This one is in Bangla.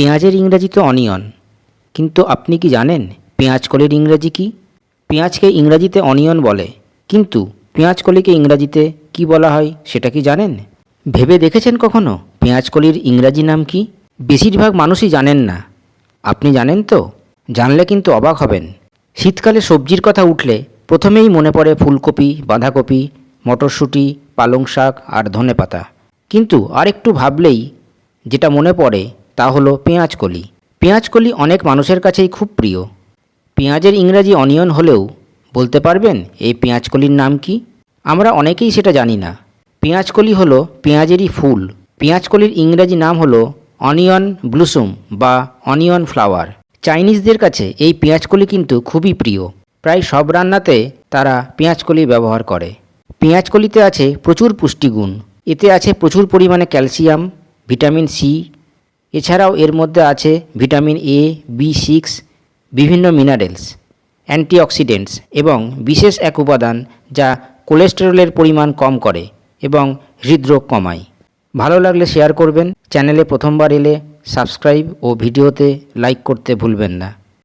পেঁয়াজের ইংরাজি তো অনিয়ন। কিন্তু আপনি কি জানেন পেঁয়াজ কলির ইংরাজি কি? পেঁয়াজকে ইংরাজিতে অনিয়ন বলে। কিন্তু পেঁয়াজ কলিকে ইংরাজিতে কি বলা হয় সেটা কি জানেন? ভেবে দেখেছেন কখনো পেঁয়াজ কলির ইংরাজি নাম কি? বেশিরভাগ মানুষই জানেন না। আপনি জানেন তো? জানলে কিন্তু অবাক হবেন। শীতকালে সবজির কথা উঠলে প্রথমেই মনে পড়ে ফুলকপি, বাঁধাকপি, মটরশুঁটি পালং শাক আর ধনেপাতা। কিন্তু আর একটু ভাবলেই যেটা মনে পড়ে তা হলো পেঁয়াজকলি পেঁয়াজকলি অনেক মানুষের কাছেই খুব প্রিয়। পেঁয়াজের ইংরাজি অনিয়ন হলেও বলতে পারবেন, এই পেঁয়াজকলির নাম কি? আমরা অনেকেই সেটা জানি না। পেঁয়াজকলি হলো পেঁয়াজেরই ফুল। পেঁয়াজকলির ইংরাজি নাম হলো অনিয়ন ব্লুসুম বা অনিয়ন ফ্লাওয়ার। চাইনিজদের কাছে এই পেঁয়াজকলি কিন্তু খুবই প্রিয়। প্রায় সব রান্নাতে তারা পেঁয়াজকলি ব্যবহার করে। পেঁয়াজকলিতে আছে প্রচুর পুষ্টিগুণ। এতে আছে প্রচুর পরিমাণে ক্যালসিয়াম, ভিটামিন সি এছাড়াও এর মধ্যে আছে ভিটামিন এ বি সিক্স বিভিন্ন মিনারেলস অ্যান্টিঅক্সিডেন্টস এবং বিশেষ এক উপাদান যা কোলেস্টেরলের পরিমাণ কম করে এবং হৃদরোগ কমায়। ভালো লাগলে শেয়ার করবেন চ্যানেলে প্রথমবার এলে সাবস্ক্রাইব ও ভিডিওতে লাইক করতে ভুলবেন না।